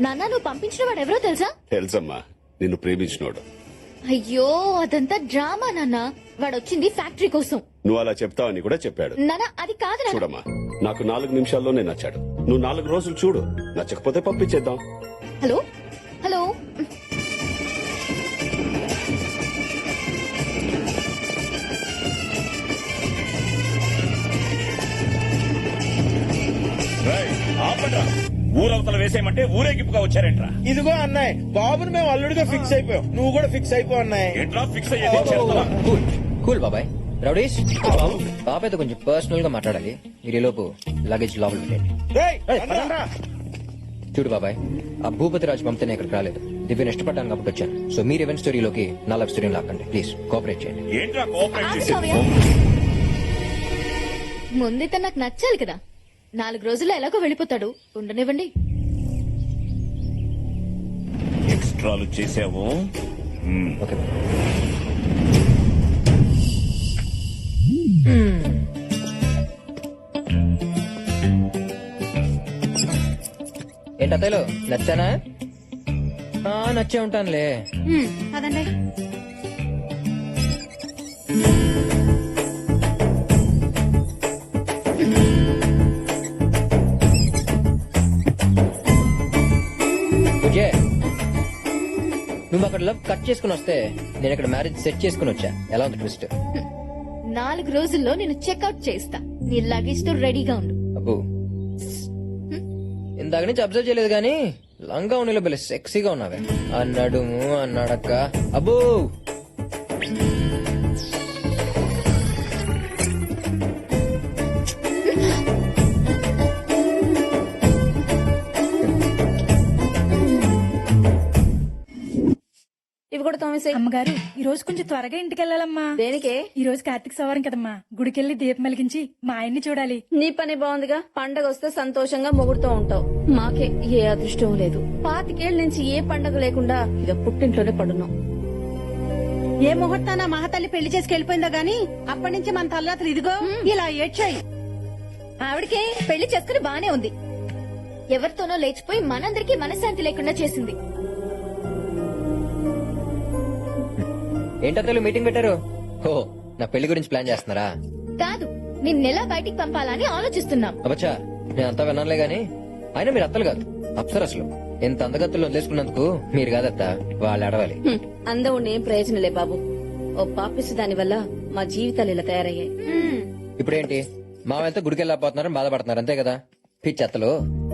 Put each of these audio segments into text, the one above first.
నాన్న నువ్వు పంపించిన వాడు ఎవరో తెలుసా? తెలుసమ్మా నిన్ను ప్రేమించినోడు. అయ్యో అదంతా డ్రామా నాన్న. వాడు వచ్చింది ఫ్యాక్టరీ కోసం. నువ్వు అలా చెప్తావని కూడా చెప్పాడు. నాన్న అది కాదు నాన్న చూడమ్మా నాకు నాలుగు నిమిషాల్లోనే నచ్చాడు. నువ్వు నాలుగు రోజులు చూడు నచ్చకపోతే పంపించేద్దాం. హలో? హలో? రేయ్, ఆపండ్రా. ఊరవతల వేసేయమంటే ఊరేగింపుగా వచ్చారేంట్రా? ఇదిగో అన్నాయ్ బాబుని మేము అల్లుడిగా ఫిక్స్ అయిపోయాం. నువ్వు కూడా ఫిక్స్ అయిపో అన్నాయ్ ఏంట్రా ఫిక్స్ అయ్యేది? చేస్తావా? కూల్ కూల్ బాబాయ్. రౌడీష్ బాబాయ్తో కొంచెం పర్సనల్గా మాట్లాడాలి. మీరు ఈ లోపు లగేజ్ లోపల పెట్టండి రేయ్, పదండ్రా. చూడు బాబాయ్ ఆ భూపతి రాజు పంపితే ఇక్కడికి రాలేదు. దివ్యను ఇష్టపడ్డాను కాబట్టి వచ్చాను. సో మీరు ఈవెంట్ స్టోరీలోకి నా లవ్ స్టోరీని లాక్కండి. ప్లీజ్ కోఆపరేట్ చేయండి. ఏంట్రా కోఆపరేట్ ఆగు, చేసేది? కావ్య. ముందే నాకు నచ్చాలి కదా. నాలుగు రోజుల్లో ఎలాగో వెళ్ళిపోతాడు. ఉండనివ్వండి. ఎక్స్ట్రాలు చేసావు? ఓకే. ఏంటి అత్తయ్యలు? నచ్చానా? ఆ, నచ్చే ఉంటానులే. అదండి లవ్ కట్ చేసుకుని వస్తే నేను ఇక్కడ మ్యారేజ్ సెట్ చేసుకుని వచ్చా. ఎలా ఉంది ట్విస్ట్? నాలుగు రోజుల్లో నేను చెక్అవుట్ చేస్తా నీ లగేజ్తో రెడీగా ఉండు. అబ్బు. ఇందాక నుంచి అబ్జర్వ్ చేయలేదు కానీ లంగా ఉన్నలో భలే సెక్సీగా ఉన్నావే. అన్నాడు అన్నాడక్క అబ్బో! కూడా తోమేసే అమ్మగారు ఈ రోజు కొంచెం త్వరగా ఇంటికి వెళ్ళాలమ్మా దేనికే? ఈ రోజు కార్తీక సవారం కదమ్మా. గుడికెళ్ళి దీపం వెలిగించి మా ఆయన్ని చూడాలి. నీ పని బాగుందిగా. పండగ వస్తే సంతోషంగా మొగుడుతూ ఉంటావు. మాకే ఏ అదృష్టం లేదు. పాతికేళ్ళ నుంచి ఏ పండగ లేకుండా ఇక పుట్టింట్లోనే పడున్నాం. ఏ ముహూర్తాన మహతల్లి పెళ్ళి చేసుకు వెళ్ళిపోయిందో గాని అప్పటి నుంచి మన తల్లాతలు ఇదిగో ఇలా ఏడ్చాయి. ఆవిడకే పెళ్ళి చేసుకుని బానే ఉంది. ఎవరితోనో లేచిపోయి మనందరికీ మనశ్శాంతి లేకుండా చేసింది. ఏంటత్తలు మీటింగ్ పెట్టారు? ఓ నా పెళ్ళి గురించి ప్లాన్ చేస్తున్నారా? కాదు నిన్నెలా బయటికి పంపాలని ఆలోచిస్తున్నాం. అబ్బచ్చా నేను అంతా విన్నానులే గాని అయినా మీరు అత్తలు కాదు. అప్సరసలు ఎంత అందగత్తులు వదిలేసుకున్నందుకు మీరు కాదత్త వాళ్ళు అడవాలి. అందం ఉండి ఏం ప్రయోజనలే బాబు. ఓ పాపిస్తు దాని వల్ల మా జీవితాలు ఇలా తయారయ్యాయి. ఇప్పుడేంటి? మావంతా గుడికి వెళ్ళకపోతున్నారని బాధపడుతున్నారు అంతే కదా? పిచ్చెత్తలు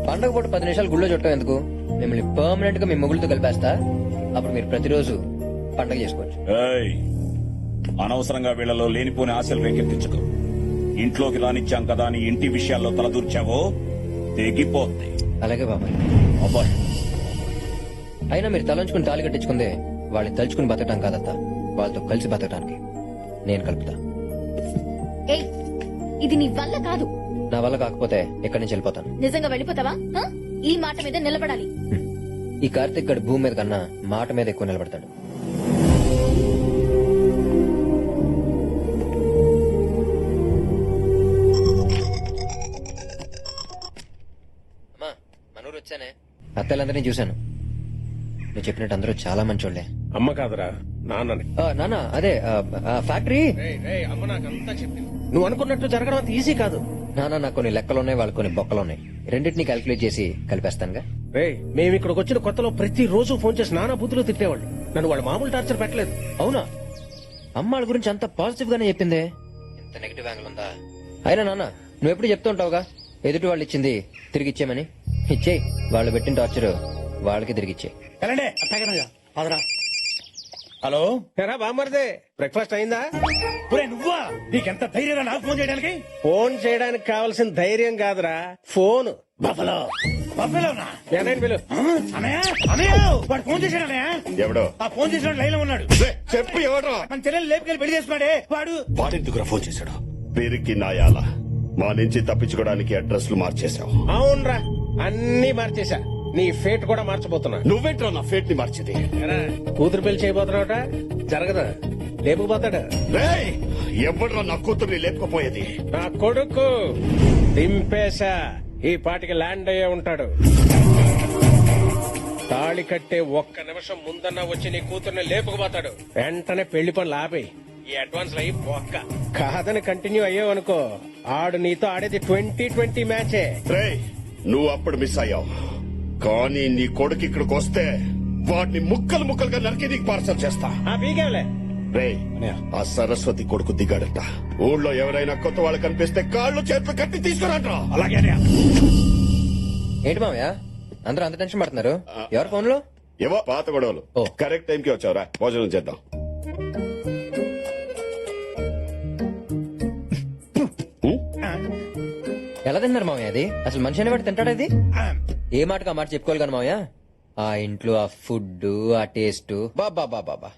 పండగ పూట పది నిమిషాలు గుళ్ళో చుట్టం ఎందుకు? మిమ్మల్ని పర్మనెంట్గా మీ మొగులతో కలిపేస్తా. అప్పుడు మీరు ప్రతిరోజు పండగ చేసుకోవచ్చు. ఏయ్, అనవసరంగా వీళ్ళలో లేనిపోని ఆశలు రేకెత్తించకు ఇంట్లోకి రానిచ్చాం కదా అని ఇంటి విషయాల్లో తలదూర్చావో తెగిపోద్ది. అలాగే బాబాయ్. అబ్బాయి అయినా మీరు తలంచుకుని తాళి కట్టించుకుందే వాళ్ళని తలుచుకుని బతకడం కాదత్త. వాళ్ళతో కలిసి బతకడానికి నేను కలుపుతా. ఏయ్ ఇది నీ వల్ల కాదు. నా వల్ల కాకపోతే ఎక్కడి నుంచి వెళ్ళిపోతాను? నిజంగా వెళ్ళిపోతావా? ఆ? ఈ మాట మీద నిలబడాలి. ఈ కార్తిక్ గడు భూమి మీద కన్నా మాట మీద ఎక్కువ నిలబడతాడు. అత్తలందరినీ చూశాను. నువ్వు చెప్పినట్టు అందరూ చాలా మంచోళ్ళే అమ్మ కాదురా నాన్నని. ఆ, నాన్న అదే ఆ, ఆ, ఫ్యాక్టరీ? అమ్మ నాకంతా చెప్పింది. నువ్వు అనుకున్నట్టు జరగడం అంత ఈజీ కాదు. నాన్న నాకు కొన్ని లెక్కలున్నాయి వాళ్ళు కొన్ని బొక్కలున్నాయి. రెండింటిని క్యాల్కులేట్ చేసి కలిపేస్తానుగా. రే మేము ఇక్కడికి వచ్చిన కొత్తలో ప్రతి రోజు ఫోన్ చేసి నానా బుద్ధులు తిట్టేవాళ్ళు. నన్ను వాళ్ళు మామూలు టార్చర్ పెట్టలేదు. అవునా? అమ్మ వాళ్ళ గురించి అంత పాజిటివ్ గానే చెప్పిందే. ఇంత నెగిటివ్ యాంగిల్ ఉందా? అయినా నాన్న నువ్వు ఎప్పుడు చెప్తూ ఉంటావుగా? ఎదుటి వాళ్ళు ఇచ్చింది తిరిగి ఇచ్చేయమని. ఇచ్చేయి వాళ్ళు పెట్టిన టార్చర్ వాళ్ళకి తిరిగి ఇచ్చేయి హలో? ఎరా బామ్మర్దే బ్రేక్ఫాస్ట్ అయిందా? నువ్వా? నీకెంత ధైర్యం నాకు ఫోన్ చేయడానికి? ఫోన్ చేయడానికి కావాల్సిన ధైర్యం కాదురా ఫోన్. బఫలో. బఫలోనా? ఏనాయన పిలు. అనయా అనయా వాడు ఫోన్ చేశాడు అనయా ఎవడో? ఆ ఫోన్ లైన్లో ఉన్నాడు. చెప్పు ఎవడో మన చెల్లెలు లేపుకెళ్ళి పెళ్ళి చేసుకున్నాడే. వాడు? వాడెందుకురా ఫోన్ చేశాడు? పేరుకి నాయాల. మా నుంచి తప్పించుకోవడానికి అడ్రస్లు మార్చేశావు. అవునరా. అన్ని మార్చేశా. నీ ఫేట్ కూడా మార్చబోతున్నా. నువ్వేంట్రా నా ఫేట్ని మార్చేది? ఎరా, కూతురు పెళ్ళి చేయబోతున్నావుట? జరగదా? లేపుకుపోతాడు? రేయ్ ఎవడ్రా నా కూతుర్ని లేపకపోయేది? నా కొడుకు దింపేశా. ఈ పాటికి ల్యాండ్ అయ్యే ఉంటాడు. తాళి కట్టే ఒక్క నిమిషం ముందన్న వచ్చి నీ కూతుర్ని లేపుకుపోతాడు. వెంటనే పెళ్ళి పనులు ఆపేయి. ఈ అడ్వాన్స్ అయ్యి ఒక్క కాదని కంటిన్యూ అయ్యావనుకో ఆడు నీతో ఆడేది ట్వంటీ ట్వంటీ మ్యాచే. రే నువ్వు అప్పుడు మిస్ అయ్యావు. కానీ నీ కొడుకు ఇక్కడికి వస్తే వాడిని ముక్కలు ముక్కలుగా నరికి నీకు పార్సల్ చేస్తా. రే ఆ సరస్వతి కొడుకు దిగాడట. ఊళ్ళో ఎవరైనా కొత్త వాళ్ళు కనిపిస్తే కాళ్ళు చేతులు కట్టి తీసుకురాట్రా. అలాగే ఏంటి మావయ్య? అందరూ అంత టెన్షన్ పడుతున్నారు? ఎవరు ఫోన్లో ఏవో పాత గొడవలు. ఓ. కరెక్ట్ టైంకి వచ్చావురా. భోజనం చేద్దాం. ఎలా తిన్నారు మావయ్య అది? అసలు మనిషి అనేవాడు తింటాడా ఇది? ఏ మాటకు ఆ మాట చెప్పుకోవాలి కానీ మావయ్య? ఆ ఇంట్లో ఆ ఫుడ్ ఆ టేస్ట్. బాబా బాబా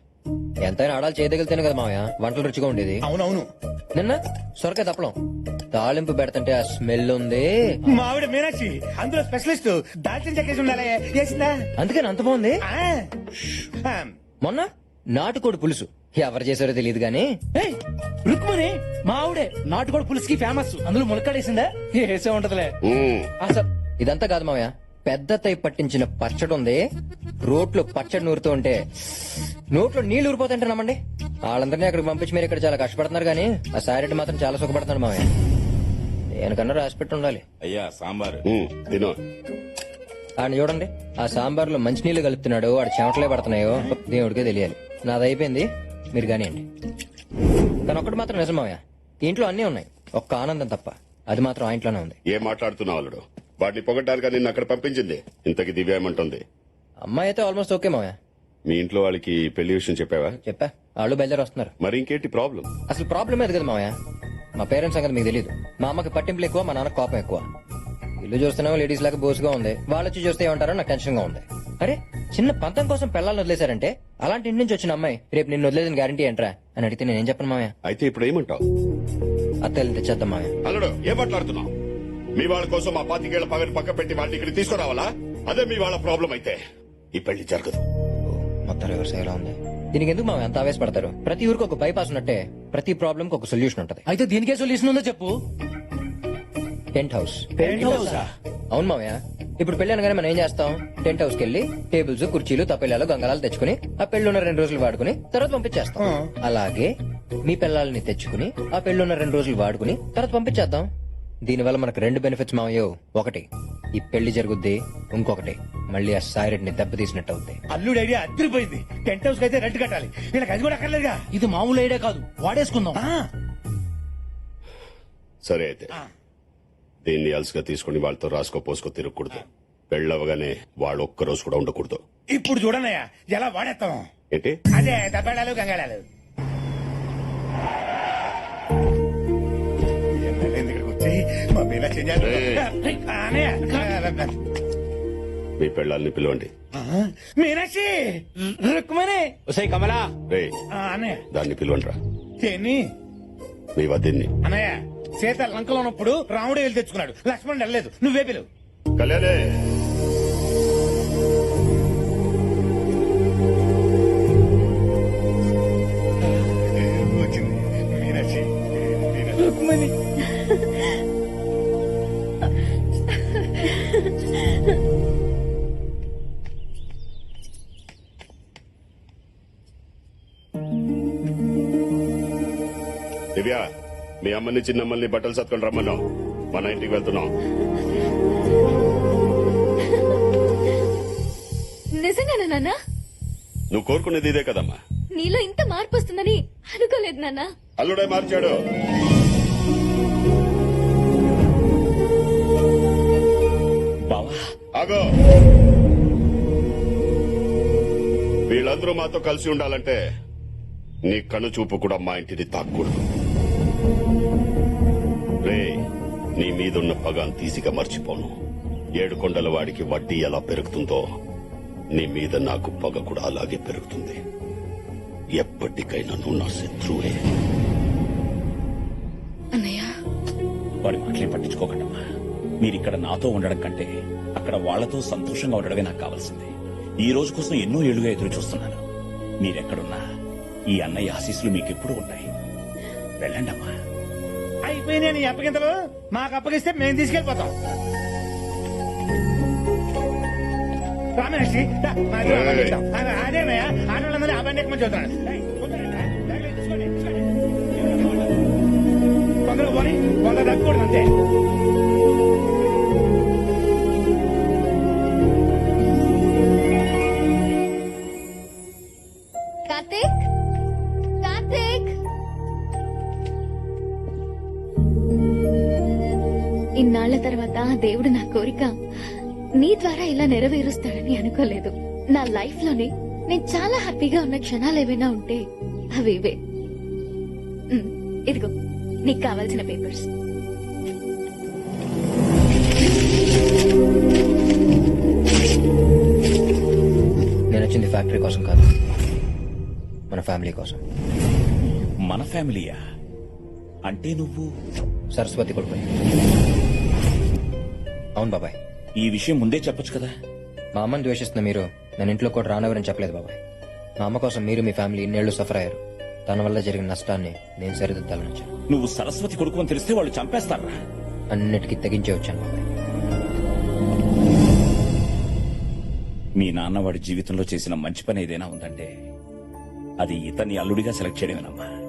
ఎంతైనా ఆడాలి చేయదగిలితేనే కదా మావయ్య? వంటలు రుచిగా ఉండేది. అవునవును. నిన్న సొరకాయ తప్పలం తాలింపు పెడుతుంటే ఆ స్మెల్ ఉంది. మా ఆవిడ మీనాక్షి అందులో స్పెషలిస్ట్. దాల్చిన చెక్కేసి ఉండాలి. అందుకని అంత బాగుంది. మొన్న? నాటుకోడి పులుసు. ఎవరు చేశారో తెలియదు గానీ. రుక్మణి మా ఆవిడే నాటుకోడి పులుసుకి ఫేమస్ అందులో ములక్కాడేసిందా? వేసే ఉంటదిలే. అసలు ఇదంతా కాదు మావయ్య. పెద్ద తై పట్టించిన పచ్చడి ఉంది. రోట్లో పచ్చడి నూరుతూ ఉంటే నోట్లో నీళ్ళు ఊరిపోతుంటే నమ్మండి. వాళ్ళందరినీ అక్కడికి పంపించి మీరు ఇక్కడ చాలా కష్టపడుతున్నారు కానీ ఆ సారెడ్డి మాత్రం చాలా సుఖపడుతున్నాడు మావయ్య. దేనికన్నా రాసి పెట్టి ఉండాలి. అయ్యా సాంబారు. తిను. ఆయన చూడండి. ఆ సాంబార్లో మంచినీళ్ళు కలుపుతున్నాడు. వాడు చెమటలే పడుతున్నాయో దేవుడికే తెలియాలి. నాది అయిపోయింది. మీరు కానివ్వండి కానీ ఒక్కటి మాత్రం నిజం మావయ్య. ఈ ఇంట్లో అన్నీ ఉన్నాయి. ఒక్క ఆనందం తప్ప. అది మాత్రం ఆ ఇంట్లోనే ఉంది. ఏం మాట్లాడుతున్నావు అల్లుడు? వాడిని పొగడ్డానికి నిన్ను అక్కడ పంపించింది. ఇంతకి దివ్య ఏమంటుంది? అమ్మాయి అయితే ఆల్మోస్ట్ ఓకే మావయ్య. మీ ఇంట్లో వాళ్ళకి పెళ్ళి విషయం చెప్పావా? చెప్పా. వాళ్ళు బయలుదేరి వస్తున్నారు మరి ఇంకేంటి ప్రాబ్లం? అసలు ప్రాబ్లం ఏది కదా మావయ్య. మా పేరెంట్స్ సంగతి మీకు తెలియదు మా అమ్మకి పట్టింపులు ఎక్కువ మా నాన్న కోపం ఎక్కువ. ఇల్లు చూస్తున్నావు లేడీస్ లాగా బోసుగా ఉంది. వాళ్ళు వచ్చి చూస్తే ఏమంటారో నాకు టెన్షన్గా ఉంది. అరే చిన్న పంతం కోసం పిల్లల్ని వదిలేశారంటే అలాంటి ఇంటి నుంచి వచ్చిన అమ్మాయి రేపు నిన్ను వదిలేదని గ్యారంటీ ఏంట్రా? అని అడిగితే నేనేం చెప్పను మావయ్య? అయితే ఇప్పుడు ఏమంటావు? అత్తలు తెచ్చేద్దాం అల్లుడు ఏం మాట్లాడుతున్నావు? మీ వాళ్ళ కోసం మా పాతికేళ్ళ పగని పక్క పెట్టి వాళ్ళని ఇక్కడ తీసుకురావాలా? అదే మీ వాళ్ళ ప్రాబ్లం అయితే. ఈ పెళ్ళి జరగదు. మొత్తం రివర్స్ అయ్యేలా ఉంది. దీనికి ఎందుకు మావయ్య అంత ఆవేశపడతారు? ప్రతి ఊరికి ఒక బైపాస్ ఉన్నట్టే ప్రతి ప్రాబ్లం ఒక సొల్యూషన్ ఉంటది. అయితే దీనికే సొల్యూషన్ ఉందో చెప్పు. Tent house. అవును మావయ్య. ఇప్పుడు పెళ్ళి అనగానే మనం ఏం చేస్తాం? టెంట్ హౌస్ కెళ్ళి టేబుల్స్ కుర్చీలు తప్పెళ్ళాలు గంగళాలు తెచ్చుకుని ఆ పెళ్ళి ఉన్న రెండు రోజులు వాడుకుని తర్వాత పంపించేస్తాం. అలాగే మీ పిల్లల్ని తెచ్చుకుని ఆ పెళ్ళి ఉన్న రెండు రోజులు వాడుకుని తర్వాత పంపించేద్దాం. దీనివల్ల మనకు రెండు బెనిఫిట్స్ మావయ్యో. ఒకటి ఈ పెళ్ళి జరుగుద్ది. ఇంకొకటి మళ్ళీ ఆ సాయిరెడ్ని దెబ్బతీసినట్టు అవుద్ది. అల్లుడు ఐడియా అద్దరిపోయింది. టెంట్ హౌస్ అయితే రెంట్ కట్టాలి. వీళ్ళకి అది కూడా అక్కర్లేదుగా. ఇది మామూలు ఐడియా కాదు. వాడేసుకుందాం. ఆ. సరే అయితే. దీన్ని అలసిగా తీసుకుని వాళ్ళతో రాసుకో పోసుకో తిరగకూడదు. పెళ్ళవగానే వాళ్ళు ఒక్క రోజు కూడా ఉండకూడదు. ఇప్పుడు చూడనయ్యా ఎలా వాడేస్తాం ఏంటి? అదే దబ్బేళాలు గంగాళాలు మా పెళ్ళాలని పిలవండి. ఆ, మీనాక్షి రుక్మణి. ఒసై కమలా. రే దాన్ని పిలవండి రా. దేన్ని? మీ వద్దని అన్నయ్య సీత లంకలో ఉన్నప్పుడు రాముడు వెళ్ళి తెచ్చుకున్నాడు. లక్ష్మణుడు వెళ్ళలేదు. నువ్వే పిలువు. కళ్యాణే. దివ్య మీ అమ్మని చిన్నమ్మల్ని బట్టలు సత్కొని రమ్మన్నాం మన ఇంటికి వెళ్తున్నాం. నిజంగానా నాన్న? నువ్వు కోరుకునేది ఇదే కదమ్మా. నీలో ఇంత మార్పు వస్తుందని అనుకోలేదు నాన్న. అల్లుడే మార్చాడు. బావా. ఆగో. వీళ్ళందరూ మాతో కలిసి ఉండాలంటే నీ కను చూపు కూడా మా ఇంటిని తాక్కూడదు నీ మీదున్న పగాన్ తీసిగా మర్చిపోను. ఏడు కొండల వాడికి వడ్డీ ఎలా పెరుగుతుందో నీ మీద నాకు పగ కూడా అలాగే పెరుగుతుంది. ఎప్పటికైనా నువ్వు నా శత్రువే. అన్నయ్య. వాడి మాటలే పట్టించుకోకండమ్మా. మీరిక్కడ నాతో ఉండడం కంటే అక్కడ వాళ్ళతో సంతోషంగా ఉండడమే నాకు కావాల్సింది. ఈ రోజు కోసం ఎన్నో ఏళ్ళుగా ఎదురు చూస్తున్నాను. మీరెక్కడున్నా ఈ అన్నయ్య ఆశీస్సులు మీకెప్పుడు ఉంటాయి వెళ్ళండమ్మా. అయిపోయినాయి నీ అప్పగింతలు? మాకు అప్పగిస్తే మేము తీసుకెళ్ళిపోతాం రామేష్ అదేనయ్యా ఆడవాళ్ళందరూ బండి ఎక్కమని చదువుతున్నాడు తొందరగా పోనీ కొందరు తగ్గకూడదు అంతే. కార్తీక్? కార్తీక్? ఇన్నాళ్ళ తర్వాత దేవుడు నా కోరిక నీ ద్వారా ఇలా నెరవేరుస్తాడని అనుకోలేదు. నా లైఫ్లోనే నేను చాలా హ్యాపీగా ఉన్న క్షణాలు ఏవైనా ఉంటే అవి ఇవే. ఇదిగో నీకు కావాల్సిన పేపర్స్. నేను వచ్చింది ఫ్యాక్టరీ కోసం కాదు. మన ఫ్యామిలీ కోసం. మన ఫ్యామిలీయా? అంటే నువ్వు సరస్వతి కొడుకు. అవును బాబాయ్. ఈ విషయం ముందే చెప్పొచ్చు కదా? మా అమ్మని ద్వేషిస్తున్న మీరు నేను ఇంట్లో కూడా రానవరని చెప్పలేదు బాబాయ్. మా అమ్మ కోసం మీరు మీ ఫ్యామిలీ ఇన్నేళ్ళు సఫర్ అయ్యారు. తన వల్ల జరిగిన నష్టాన్ని నేను సరిదిద్దాలని వచ్చాను నువ్వు సరస్వతి కొడుకు అని తెలిస్తే వాళ్ళు చంపేస్తారా? అన్నిటికీ తెగించే వచ్చాను బాబాయ్. మీ నాన్న వాడి జీవితంలో చేసిన మంచి పని ఏదైనా ఉందంటే అది ఇతన్ని అల్లుడిగా సెలెక్ట్ చేయడమేనమ్మా.